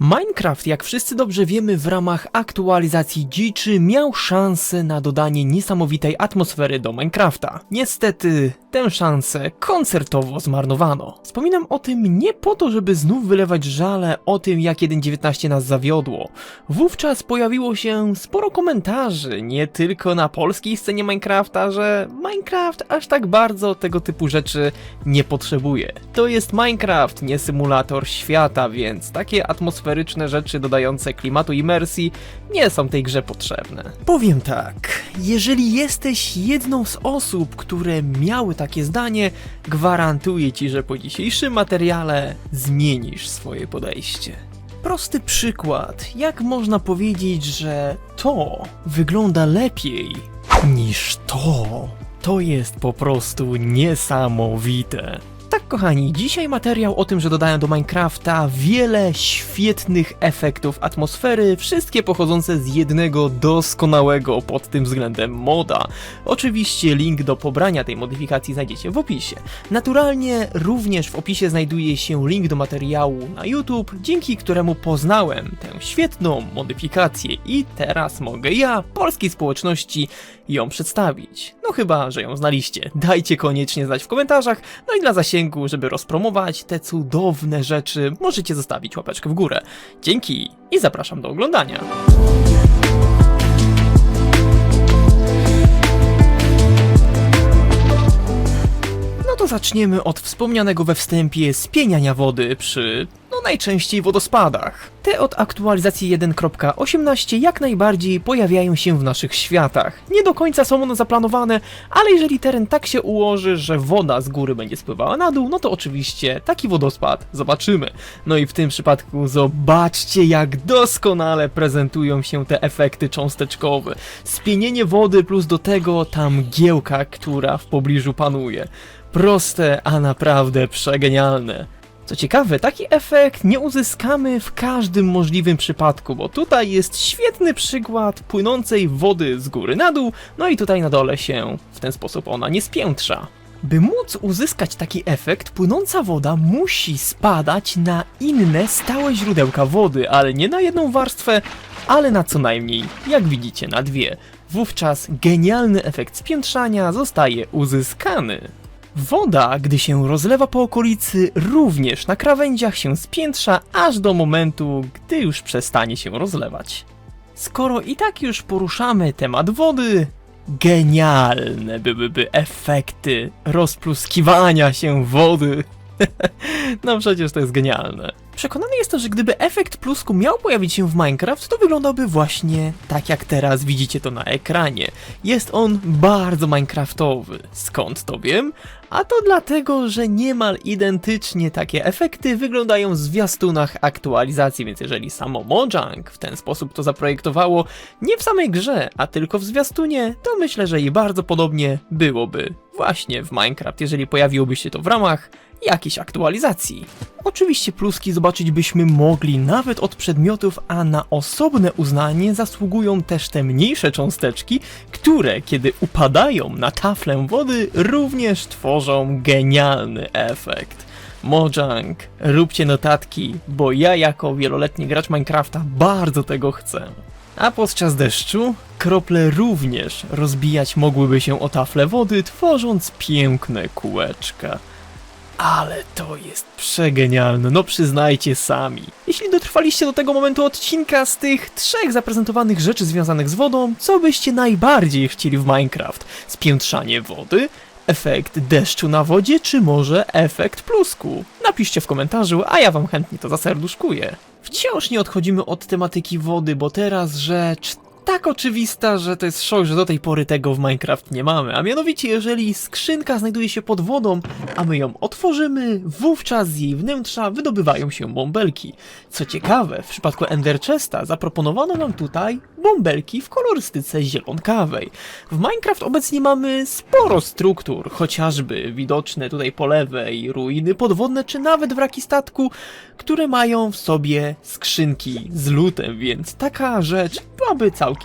Minecraft, jak wszyscy dobrze wiemy, w ramach aktualizacji dziczy miał szansę na dodanie niesamowitej atmosfery do Minecrafta. Niestety, tę szansę koncertowo zmarnowano. Wspominam o tym nie po to, żeby znów wylewać żale o tym, jak 1.19 nas zawiodło. Wówczas pojawiło się sporo komentarzy, nie tylko na polskiej scenie Minecrafta, że Minecraft aż tak bardzo tego typu rzeczy nie potrzebuje. To jest Minecraft, nie symulator świata, więc takie atmosferyczne rzeczy dodające klimatu imersji nie są tej grze potrzebne. Powiem tak, jeżeli jesteś jedną z osób, które miały takie zdanie, gwarantuję ci, że po dzisiejszym materiale zmienisz swoje podejście. Prosty przykład, jak można powiedzieć, że to wygląda lepiej niż to. To jest po prostu niesamowite. Tak, kochani, dzisiaj materiał o tym, że dodają do Minecrafta wiele świetnych efektów atmosfery, wszystkie pochodzące z jednego doskonałego pod tym względem moda. Oczywiście link do pobrania tej modyfikacji znajdziecie w opisie. Naturalnie również w opisie znajduje się link do materiału na YouTube, dzięki któremu poznałem tę świetną modyfikację i teraz mogę ja, polskiej społeczności, ją przedstawić. No chyba, że ją znaliście. Dajcie koniecznie znać w komentarzach, no i dla zasięgu, żeby rozpromować te cudowne rzeczy, możecie zostawić łapeczkę w górę. Dzięki i zapraszam do oglądania. No to zaczniemy od wspomnianego we wstępie spieniania wody przy, no najczęściej wodospadach. Te od aktualizacji 1.18 jak najbardziej pojawiają się w naszych światach. Nie do końca są one zaplanowane, ale jeżeli teren tak się ułoży, że woda z góry będzie spływała na dół, no to oczywiście taki wodospad zobaczymy. No i w tym przypadku zobaczcie jak doskonale prezentują się te efekty cząsteczkowe. Spienienie wody plus do tego ta mgiełka, która w pobliżu panuje. Proste, a naprawdę przegenialne. Co ciekawe, taki efekt nie uzyskamy w każdym możliwym przypadku, bo tutaj jest świetny przykład płynącej wody z góry na dół, no i tutaj na dole się w ten sposób ona nie spiętrza. By móc uzyskać taki efekt, płynąca woda musi spadać na inne stałe źródełka wody, ale nie na jedną warstwę, ale na co najmniej, jak widzicie, na dwie. Wówczas genialny efekt spiętrzania zostaje uzyskany. Woda, gdy się rozlewa po okolicy, również na krawędziach się spiętrza aż do momentu, gdy już przestanie się rozlewać. Skoro i tak już poruszamy temat wody, genialne byłyby efekty rozpluskiwania się wody. no przecież to jest genialne. Przekonany jestem, że gdyby efekt plusku miał pojawić się w Minecraft, to wyglądałby właśnie tak jak teraz widzicie to na ekranie. Jest on bardzo minecraftowy. Skąd to wiem? A to dlatego, że niemal identycznie takie efekty wyglądają w zwiastunach aktualizacji, więc jeżeli samo Mojang w ten sposób to zaprojektowało, nie w samej grze, a tylko w zwiastunie, to myślę, że i bardzo podobnie byłoby właśnie w Minecraft, jeżeli pojawiłoby się to w ramach jakiejś aktualizacji. Oczywiście pluski zobaczyć byśmy mogli nawet od przedmiotów, a na osobne uznanie zasługują też te mniejsze cząsteczki, które kiedy upadają na taflę wody również tworzą genialny efekt. Mojang, róbcie notatki, bo ja jako wieloletni gracz Minecrafta bardzo tego chcę. A podczas deszczu krople również rozbijać mogłyby się o tafle wody, tworząc piękne kółeczka. Ale to jest przegenialne, no przyznajcie sami. Jeśli dotrwaliście do tego momentu odcinka z tych trzech zaprezentowanych rzeczy związanych z wodą, co byście najbardziej chcieli w Minecraft? Spiętrzanie wody? Efekt deszczu na wodzie, czy może efekt plusku? Napiszcie w komentarzu, a ja wam chętnie to zaserduszkuję. Wciąż nie odchodzimy od tematyki wody, bo teraz rzecz tak oczywista, że to jest szok, że do tej pory tego w Minecraft nie mamy. A mianowicie, jeżeli skrzynka znajduje się pod wodą, a my ją otworzymy, wówczas z jej wnętrza wydobywają się bąbelki. Co ciekawe, w przypadku Ender Chesta zaproponowano nam tutaj bąbelki w kolorystyce zielonkawej. W Minecraft obecnie mamy sporo struktur, chociażby widoczne tutaj po lewej ruiny podwodne, czy nawet wraki statku, które mają w sobie skrzynki z lutem, więc taka rzecz byłaby całkiem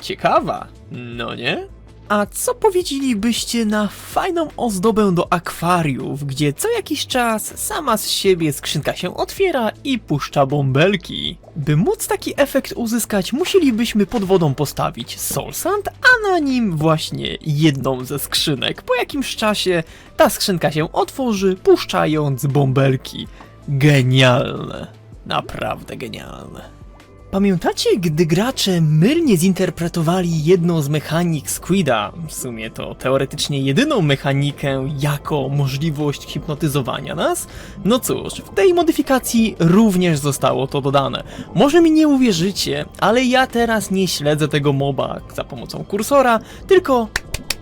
ciekawa, no nie? A co powiedzielibyście na fajną ozdobę do akwariów, gdzie co jakiś czas sama z siebie skrzynka się otwiera i puszcza bąbelki? By móc taki efekt uzyskać, musielibyśmy pod wodą postawić soul sand, a na nim właśnie jedną ze skrzynek. Po jakimś czasie ta skrzynka się otworzy, puszczając bąbelki. Genialne. Naprawdę genialne. Pamiętacie, gdy gracze mylnie zinterpretowali jedną z mechanik Squida, w sumie to teoretycznie jedyną mechanikę, jako możliwość hipnotyzowania nas? No cóż, w tej modyfikacji również zostało to dodane. Może mi nie uwierzycie, ale ja teraz nie śledzę tego moba za pomocą kursora, tylko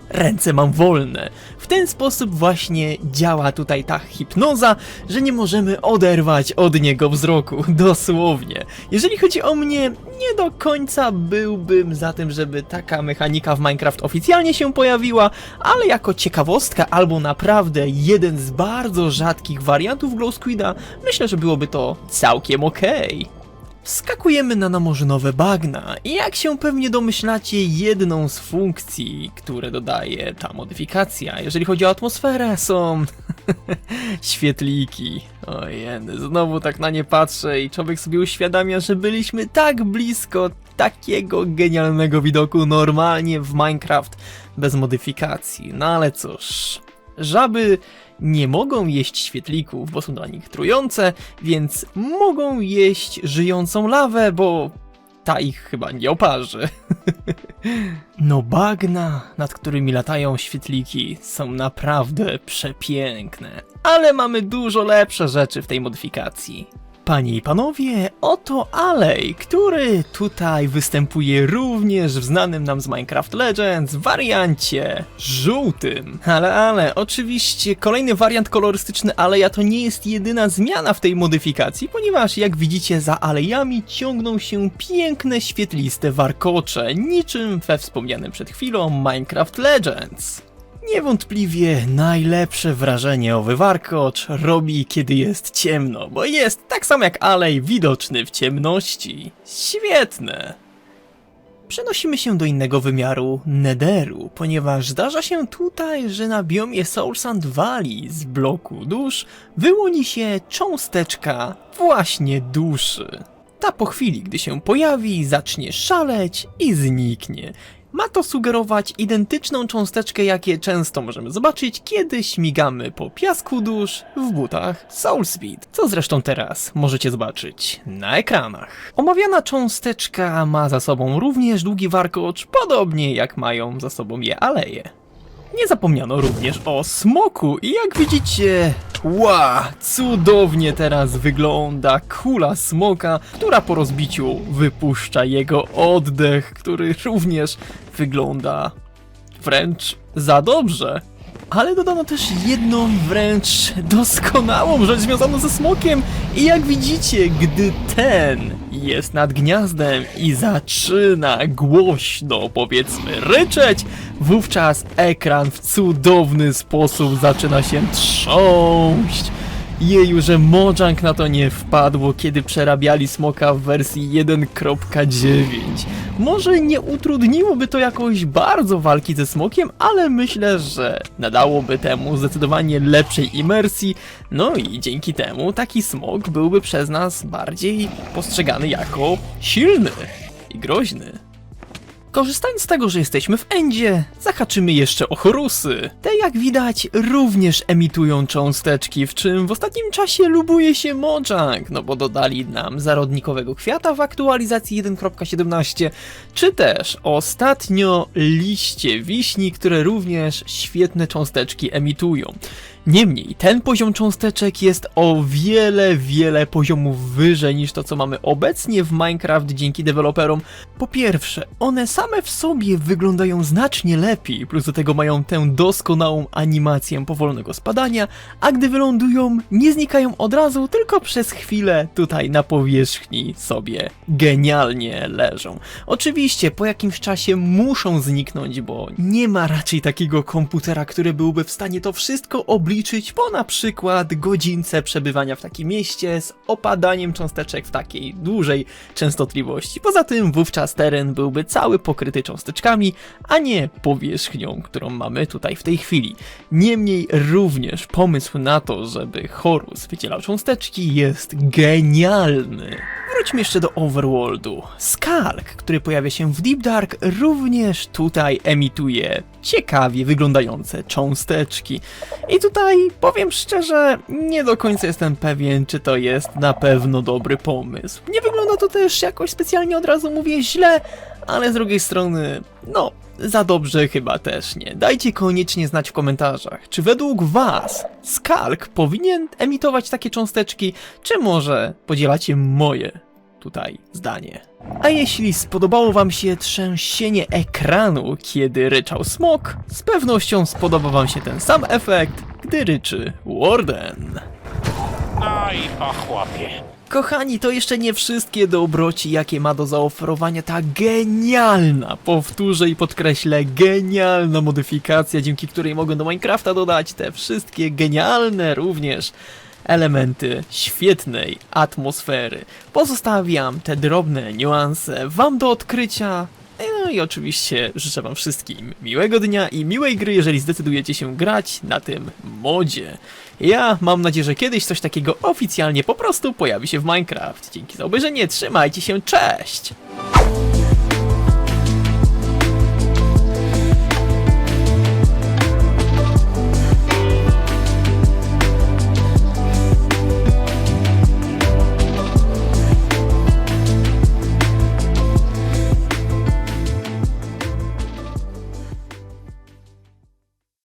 ręce mam wolne. W ten sposób właśnie działa tutaj ta hipnoza, że nie możemy oderwać od niego wzroku, dosłownie. Jeżeli chodzi o mnie, nie do końca byłbym za tym, żeby taka mechanika w Minecraft oficjalnie się pojawiła, ale jako ciekawostka albo naprawdę jeden z bardzo rzadkich wariantów Glow Squida, myślę, że byłoby to całkiem okej. Wskakujemy na namorzynowe bagna i jak się pewnie domyślacie, jedną z funkcji, które dodaje ta modyfikacja, jeżeli chodzi o atmosferę, są świetliki. Ojeny, znowu tak na nie patrzę i człowiek sobie uświadamia, że byliśmy tak blisko takiego genialnego widoku normalnie w Minecraft bez modyfikacji. No ale cóż, żaby nie mogą jeść świetlików, bo są dla nich trujące, więc mogą jeść żyjącą lawę, bo ta ich chyba nie oparzy. no bagna, nad którymi latają świetliki, są naprawdę przepiękne, ale mamy dużo lepsze rzeczy w tej modyfikacji. Panie i panowie, oto Alej, który tutaj występuje również w znanym nam z Minecraft Legends wariancie żółtym. Ale, ale, oczywiście kolejny wariant kolorystyczny Aleja to nie jest jedyna zmiana w tej modyfikacji, ponieważ jak widzicie za alejami ciągną się piękne świetliste warkocze, niczym we wspomnianym przed chwilą Minecraft Legends. Niewątpliwie najlepsze wrażenie owy warkocz robi, kiedy jest ciemno, bo jest tak samo jak alej widoczny w ciemności. Świetne! Przenosimy się do innego wymiaru, Nederu, ponieważ zdarza się tutaj, że na biomie Soul Sand Valley z bloku dusz wyłoni się cząsteczka właśnie duszy. Ta po chwili, gdy się pojawi, zacznie szaleć i zniknie. Ma to sugerować identyczną cząsteczkę, jakie często możemy zobaczyć, kiedy śmigamy po piasku dusz w butach Soul Speed, co zresztą teraz możecie zobaczyć na ekranach. Omawiana cząsteczka ma za sobą również długi warkocz, podobnie jak mają za sobą je aleje. Nie zapomniano również o smoku i jak widzicie, ła, cudownie teraz wygląda kula smoka, która po rozbiciu wypuszcza jego oddech, który również wygląda wręcz za dobrze. Ale dodano też jedną wręcz doskonałą rzecz związaną ze smokiem i jak widzicie, gdy ten jest nad gniazdem i zaczyna głośno, powiedzmy, ryczeć, wówczas ekran w cudowny sposób zaczyna się trząść. Jeju, że Mojang na to nie wpadło, kiedy przerabiali smoka w wersji 1.9. Może nie utrudniłoby to jakoś bardzo walki ze smokiem, ale myślę, że nadałoby temu zdecydowanie lepszej imersji, no i dzięki temu taki smok byłby przez nas bardziej postrzegany jako silny i groźny. Korzystając z tego, że jesteśmy w Endzie, zahaczymy jeszcze o chorusy. Te jak widać również emitują cząsteczki, w czym w ostatnim czasie lubuje się Mojang, no bo dodali nam zarodnikowego kwiata w aktualizacji 1.17, czy też ostatnio liście wiśni, które również świetne cząsteczki emitują. Niemniej, ten poziom cząsteczek jest o wiele, wiele poziomów wyżej niż to, co mamy obecnie w Minecraft dzięki deweloperom. Po pierwsze, one same w sobie wyglądają znacznie lepiej, plus do tego mają tę doskonałą animację powolnego spadania, a gdy wylądują, nie znikają od razu, tylko przez chwilę tutaj na powierzchni sobie genialnie leżą. Oczywiście, po jakimś czasie muszą zniknąć, bo nie ma raczej takiego komputera, który byłby w stanie to wszystko obliczyć policzyć po na przykład godzince przebywania w takim mieście z opadaniem cząsteczek w takiej dużej częstotliwości. Poza tym wówczas teren byłby cały pokryty cząsteczkami, a nie powierzchnią, którą mamy tutaj w tej chwili. Niemniej również pomysł na to, żeby Horus wydzielał cząsteczki jest genialny. Wróćmy jeszcze do Overworldu. Skalk, który pojawia się w Deep Dark, również tutaj emituje ciekawie wyglądające cząsteczki. I tutaj powiem szczerze, nie do końca jestem pewien, czy to jest na pewno dobry pomysł. Nie wygląda to też jakoś specjalnie od razu mówię źle, ale z drugiej strony, no, za dobrze chyba też nie. Dajcie koniecznie znać w komentarzach, czy według Was Skalk powinien emitować takie cząsteczki, czy może podzielacie moje tutaj zdanie. A jeśli spodobało Wam się trzęsienie ekranu, kiedy ryczał smok, z pewnością spodoba Wam się ten sam efekt, gdy ryczy Warden. No i po chłopie. Kochani, to jeszcze nie wszystkie dobroci, jakie ma do zaoferowania ta genialna, powtórzę i podkreślę, genialna modyfikacja, dzięki której mogę do Minecrafta dodać te wszystkie genialne również elementy świetnej atmosfery. Pozostawiam te drobne niuanse Wam do odkrycia. No i oczywiście życzę Wam wszystkim miłego dnia i miłej gry, jeżeli zdecydujecie się grać na tym modzie. Ja mam nadzieję, że kiedyś coś takiego oficjalnie po prostu pojawi się w Minecraft. Dzięki za obejrzenie, trzymajcie się, cześć!